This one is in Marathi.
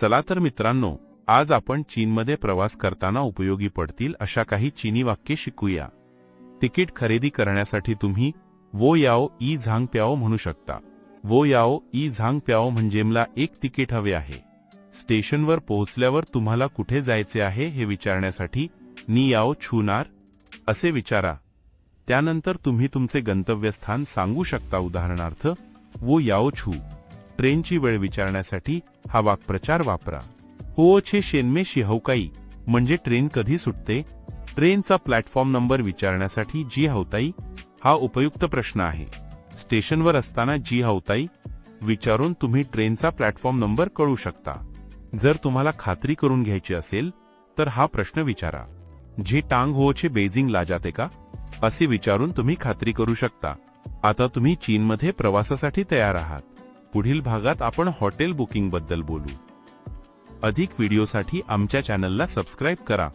चला तर मित्रांनो आज आपण चीनमध्ये प्रवास करताना उपयोगी पडतील अशा काही चीनी वाक्ये शिकूया. तिकीट खरेदी करण्यासाठी तुम्ही वो याओ ई झांग प्याओ म्हणू शकता. वो याओ ई झांग प्याओ म्हणजे मला एक तिकीट हवे आहे. स्टेशनवर पोहोचल्यावर तुम्हाला कुठे जायचे आहे हे विचारण्यासाठी नी याओ छूनार असे विचारा. त्यानंतर तुम्ही तुमचे गंतव्यस्थान सांगू शकता उदाहरणार्थ वो याओ छू. ट्रेनची वेळ विचारण्यासाठी हा वाक्प्रचार वापरा. हो शेनमे शिहौकाई म्हणजे ट्रेन कधी सुटते? ट्रेनचा प्लॅटफॉर्म नंबर विचारण्यासाठी जी हौताई हा उपयुक्त प्रश्न आहे. स्टेशनवर असताना जी हौताई विचारून तुम्ही ट्रेनचा प्लॅटफॉर्म नंबर कळू शकता. जर तुम्हाला खात्री करून घ्यायची असेल तर हा प्रश्न विचारा. जे टांग होचे बेजिंग ला जाते का? असे विचारून तुम्ही खात्री करू शकता. आता तुम्ही चीनमध्ये प्रवासासाठी तयार आहात. पुढील भागात आपण हॉटेल बुकिंगबद्दल बोलू. अधिक व्हिडिओसाठी आमच्या चॅनलला सबस्क्राईब करा.